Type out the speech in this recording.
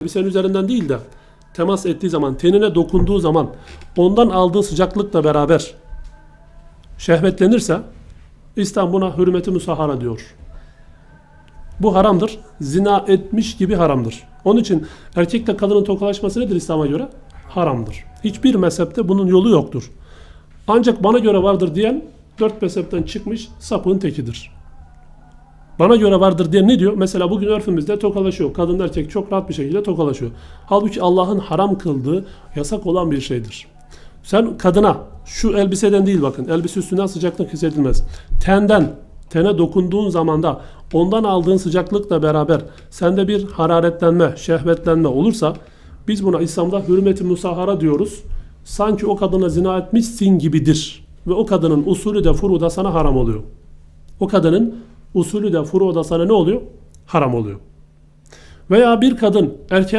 elbisenin üzerinden değil de temas ettiği zaman, tenine dokunduğu zaman ondan aldığı sıcaklıkla beraber şehvetlenirse İslam buna hürmeti musahara diyor. Bu haramdır. Zina etmiş gibi haramdır. Onun için erkekle kadının tokalaşması nedir İslam'a göre? Haramdır. Hiçbir mezhepte bunun yolu yoktur. Ancak bana göre vardır diyen dört mezhepten çıkmış sapığın tekidir. Bana göre vardır diye ne diyor? Mesela bugün örfümüzde tokalaşıyor. Kadın erkek çok rahat bir şekilde tokalaşıyor. Halbuki Allah'ın haram kıldığı yasak olan bir şeydir. Sen kadına şu elbiseden değil bakın elbise üstünden sıcaklık hissedilmez. Tenden tene dokunduğun zamanda ondan aldığın sıcaklıkla beraber sende bir hararetlenme, şehvetlenme olursa biz buna İslam'da hürmeti musahara diyoruz. Sanki o kadına zina etmişsin gibidir. Ve o kadının usulü de furu da sana haram oluyor. O kadının usulü de furu da sana ne oluyor? Haram oluyor. Veya bir kadın erkeğe